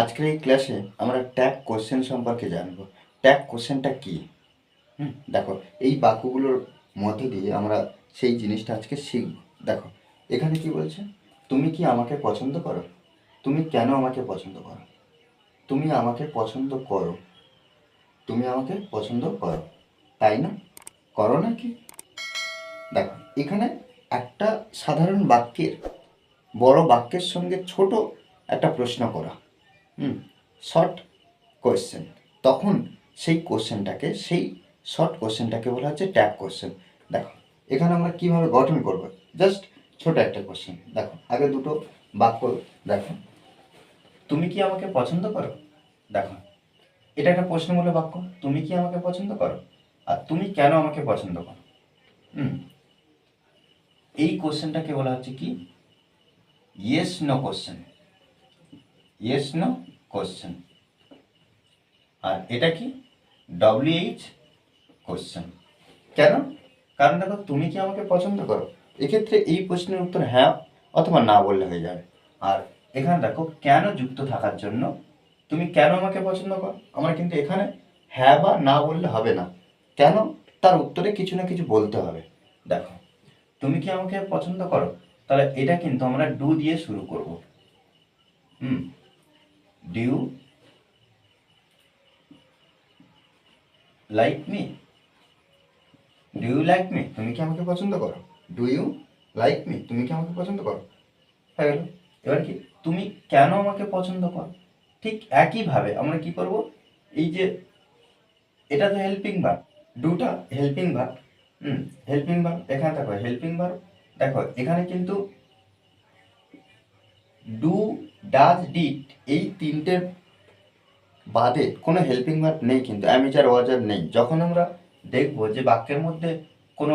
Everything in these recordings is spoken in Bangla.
আজকের এই ক্লাসে আমরা ট্যাগ কোশ্চেন সম্পর্কে জানব। ট্যাগ কোশ্চেনটা কি? হুম, দেখো, এই বাক্যগুলোর মধ্যে দিয়ে আমরা সেই জিনিসটা আজকে শিখব। দেখো, এখানে কি বলছে? তুমি কি আমাকে পছন্দ করো? তুমি কেন আমাকে পছন্দ করো? তুমি আমাকে পছন্দ করো। তুমি আমাকে পছন্দ করো, তাই না? করো না কি দেখো, এখানে একটা সাধারণ বাক্যের, বড় বাক্যের সঙ্গে ছোট একটা প্রশ্ন করা। শর্ট কোয়েশ্চেন তখন সেই কোশ্চেনটাকে সেই শর্ট কোশ্চেনটাকে বলা হচ্ছে ট্যাগ কোশ্চেন দেখো, এখানে আমরা কীভাবে গঠন করব? জাস্ট ছোট একটা কোশ্চেন দেখো, আগে দুটো বাক্য দেখো। তুমি কি আমাকে পছন্দ করো? দেখো, এটা একটা প্রশ্নমূলক বাক্য। তুমি কি আমাকে পছন্দ করো? আর তুমি কেন আমাকে পছন্দ করো? এই কোশ্চেনটাকে বলা হচ্ছে কি? Yes no question yes no question আর এটা কি? ডব্লিউএইচ কোশ্চেন কেন? কারণ দেখো, তুমি কি আমাকে পছন্দ করো? এক্ষেত্রে এই প্রশ্নের উত্তর হ্যাঁ অথবা না বললে হয়ে যাবে। আর এখানে দেখো, কেন যুক্ত থাকার জন্য তুমি কেন আমাকে পছন্দ করো? আমার কিন্তু এখানে হ্যাঁ বা না বললে হবে না। কেন? তার উত্তরে কিছু না কিছু বলতে হবে। দেখো, তুমি কি আমাকে পছন্দ করো? তাহলে এটা কিন্তু আমরা ডু দিয়ে শুরু করব। Do like me do you like me তুমি কি আমাকে পছন্দ করো? ডু ইউ লাইক মি তুমি কি আমাকে পছন্দ করো? হয়ে গেল এবার কি? তুমি কেন আমাকে পছন্দ করো? ঠিক একইভাবে আমরা কি করব? এই যে এটা তো হেল্পিং ভার্ব ডুটা helping verb hmm helping verb এখানে দেখো হেল্পিং ভার্ব দেখো এখানে কিন্তু ডু, ডাজ, ডিড এই তিনটের বাদে কোনো হেল্পিং ভার্ব নেই কিন্তু অ্যামিচার ওয়াজার নেই। যখন আমরা দেখব যে বাক্যের মধ্যে কোনো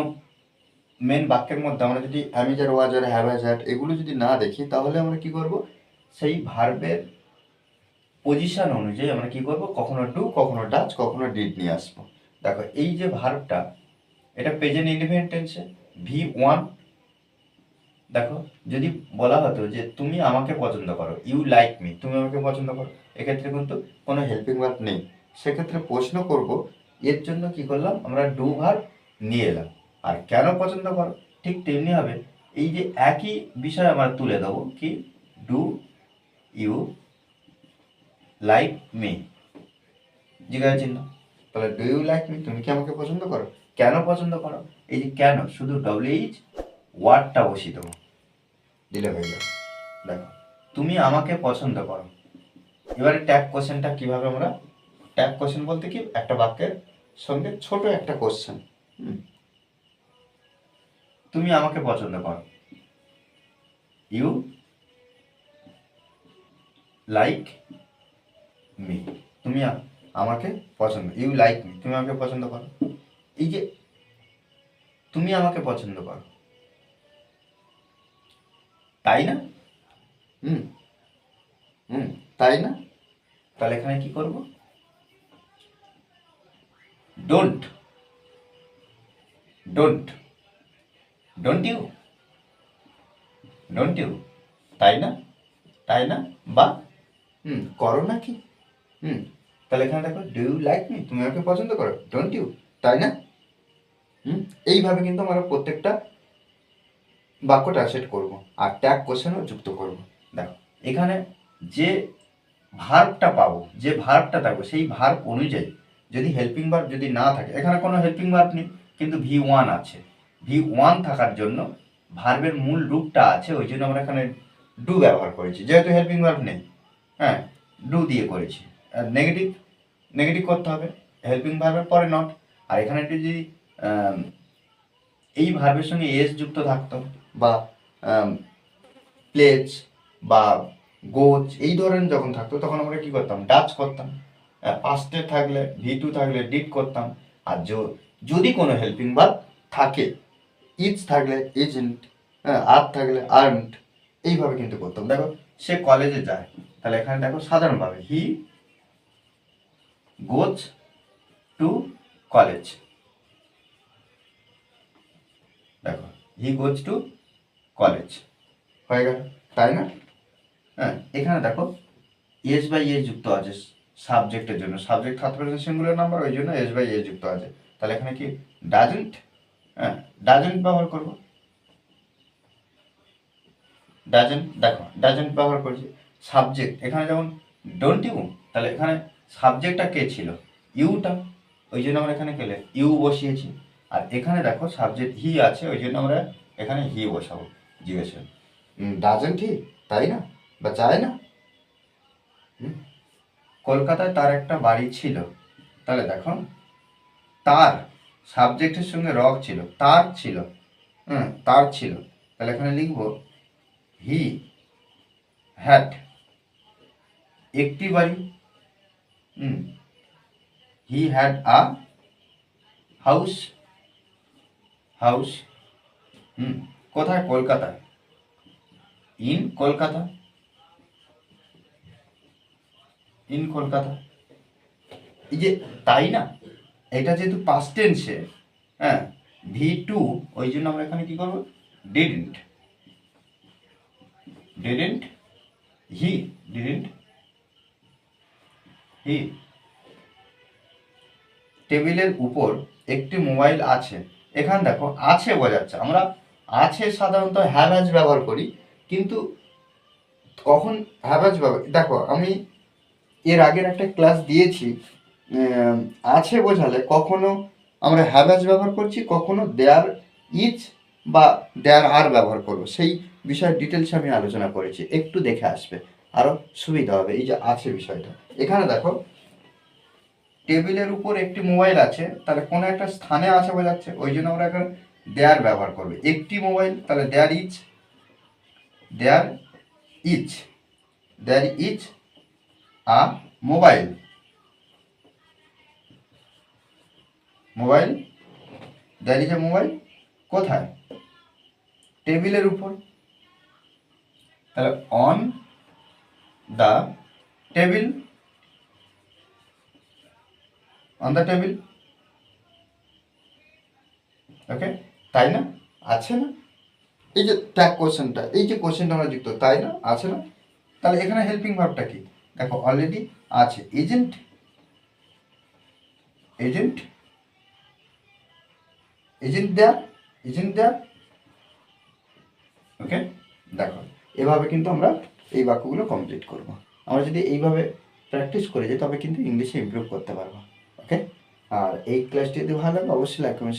মেন বাক্যের মধ্যে আমরা যদি অ্যামিচার ওয়াজার হ্যাভাজার এগুলো যদি না দেখি, তাহলে আমরা কি করব? সেই ভার্বের পজিশন অনুযায়ী আমরা কি করব? কখনো ডু কখনো ডাচ কখনো ডিড নিয়ে আসব। দেখো, এই যে ভার্বটা এটা প্রেজেন্ট ইন্ডিপেন্ডেন্ট টেন্সে ভি ওয়ান দেখো, যদি বলা হতো যে তুমি আমাকে পছন্দ করো ইউ লাইক মি তুমি আমাকে পছন্দ করো, এক্ষেত্রে কিন্তু কোনো হেল্পিং ভার্ব নেই। সেক্ষেত্রে প্রশ্ন করব, এর জন্য কি করলাম? আমরা ডু ভার্ব নিয়ে এলাম। আর কেন পছন্দ করো? ঠিক তেমনি হবে এই যে একই বিষয় আমরা তুলে দেবো কি? ডু ইউ লাইক মি জিজ্ঞাসা চিহ্ন। তাহলে ডু ইউ লাইক মি তুমি কি আমাকে পছন্দ করো? কেন পছন্দ করো? এই যে কেন? শুধু ডব্লিউইচ ওয়ার্ডটা বসিয়ে দেবো। দিলে হয়ে যাবে। দেখো তুমি আমাকে পছন্দ করো। এবারে ট্যাগ কোশ্চেনটা কীভাবে আমরা ট্যাগ কোশ্চেন বলতে কি একটা বাক্যের সঙ্গে ছোট একটা কোশ্চেন তুমি আমাকে পছন্দ করো। ইউ লাইক মি তুমি আমাকে পছন্দ ইউ লাইক মি তুমি আমাকে পছন্দ করো। এই যে তুমি আমাকে পছন্দ করো। তাই না? হুম। হুম তাই না? তাহলে এখানে কি করব? Don't don't don't you don't you তাই না? তাই না? বা? হুম করো না কি হুম তাহলে এখানে দেখো ডু ইউ লাইক মি তুমি আমাকে পছন্দ করো। ডোন্ট ইউ তাই না? হুম এইভাবে কিন্তু আমরা প্রত্যেকটা বাক্য ট্রান্সলেট করব আর ট্যাগ কোশ্চেনও যুক্ত করব। দেখো, এখানে যে ভার্বটা পাবো, যে ভার্বটা থাকবে, সেই ভার্ব অনুযায়ী যদি হেল্পিং ভার্ব যদি না থাকে, এখানে কোনো হেল্পিং ভার্ব নেই, কিন্তু ভি ওয়ান আছে। ভি ওয়ান থাকার জন্য ভার্বের মূল রূপটা আছে, ওই জন্য আমরা এখানে ডু ব্যবহার করেছি। যেহেতু হেল্পিং ভার্ব নেই হ্যাঁ ডু দিয়ে করেছি। আর নেগেটিভ নেগেটিভ করতে হবে হেল্পিং ভার্বের পরে নট আর এখানে একটু যদি এই ভার্বের সঙ্গে এস যুক্ত থাকতো বা প্লেজ বা গোচ এই ধরনের যখন থাকতো, তখন আমরা কি করতাম? ডাচ করতাম। পাস্টে থাকলে ভি টু থাকলে ডিট করতাম। আর যদি কোনো হেল্পিং ভার্ব থাকে ইজ থাকলে এজেন্ট আর থাকলে আর্মড এইভাবে কিন্তু করতাম। দেখো, সে কলেজে যায়, তাহলে এখানে দেখো সাধারণভাবে হি গোজ টু কলেজ দেখো হি গোজ টু কলেজ। হয়ে গেল। তাই না? হ্যাঁ এখানে দেখো এস বাই এ যুক্ত আছে সাবজেক্টের জন্য। Subject third person singular number ওই জন্য এস বাই এ যুক্ত আছে। তাহলে এখানে কি? ডাজেন্ট হ্যাঁ ডাজেন্ট ব্যবহার করব। ডাজেন্ট দেখো ডাজেন্ট ব্যবহার করছি। সাবজেক্ট এখানে যেমন ডোন্ট ইউ তাহলে এখানে সাবজেক্টটা কে ছিল? ইউটা ওই জন্য আমরা এখানে কেলে ইউ বসিয়েছি। আর এখানে দেখো সাবজেক্ট হি আছে, ওই জন্য আমরা এখানে হি বসাবো। জিজ্ঞেস ডাজেন্ট হি তাই না? বা চায় না। কলকাতায় তার একটা বাড়ি ছিল। তাহলে দেখো তার সাবজেক্টের সঙ্গে রক ছিল, তার ছিল হ্যাঁ তার ছিল। তাহলে এখানে লিখব হি হ্যাড একটি বাড়ি, হুম he had a house house hmm কোথায়? কলকাতায়। ইন কলকাতা? ইন কলকাতা। এই যে তাই না? এটা যেহেতু পাস্ট টেন্সে হ্যাঁ ভি টু ওই জন্য আমরা এখানে কি করব? Didn't didn't he didn't he টেবিলের উপর একটি মোবাইল আছে। এখানে দেখো, আছে বোঝাচ্ছে। আমরা আছে সাধারণত হ্যাভাজ ব্যবহার করি, কিন্তু কখন হ্যাভাজ ব্যবহার, দেখো আমি এর আগের একটা ক্লাস দিয়েছি আছে বোঝালে কখনো আমরা হ্যাভাজ ব্যবহার করছি, কখনো দেয়ার ইজ বা দেয়ার আর ব্যবহার করব। সেই বিষয়ে ডিটেলস আমি আলোচনা করেছি, একটু দেখে আসবে আরও সুবিধা হবে, এই যে আছে বিষয়টা। এখানে দেখো টেবিলের উপর একটি মোবাইল আছে, তাহলে কোনো একটা স্থানে আছে বোঝাচ্ছে ওই জন্য আমরা এখানে দেয়ার ব্যবহার করবে। একটি মোবাইল, তাহলে there is there is there is a mobile. Mobile, there a mobile, কোথায়? টেবিলের উপর। তাহলে on the table, on the table. Okay? তাই না? আছে না? এই যে ট্যাগ কোশ্চেনটা এই যে কোশ্চেনটা আমরা যুক্ত, তাই না? আছে না? তাহলে এখানে হেল্পিং ভার্বটা কি? দেখো অলরেডি আছে। Agent agent agent there agent there okay দেখো, এভাবে কিন্তু আমরা এই বাক্যগুলো কমপ্লিট করব। আমরা যদি এইভাবে প্র্যাকটিস করে যাই, তবে কিন্তু ইংলিশে ইমপ্রুভ করতে পারব। ওকে আর এই ক্লাসটি যদি ভালো লাগে, অবশ্যই লাইক কমেন্ট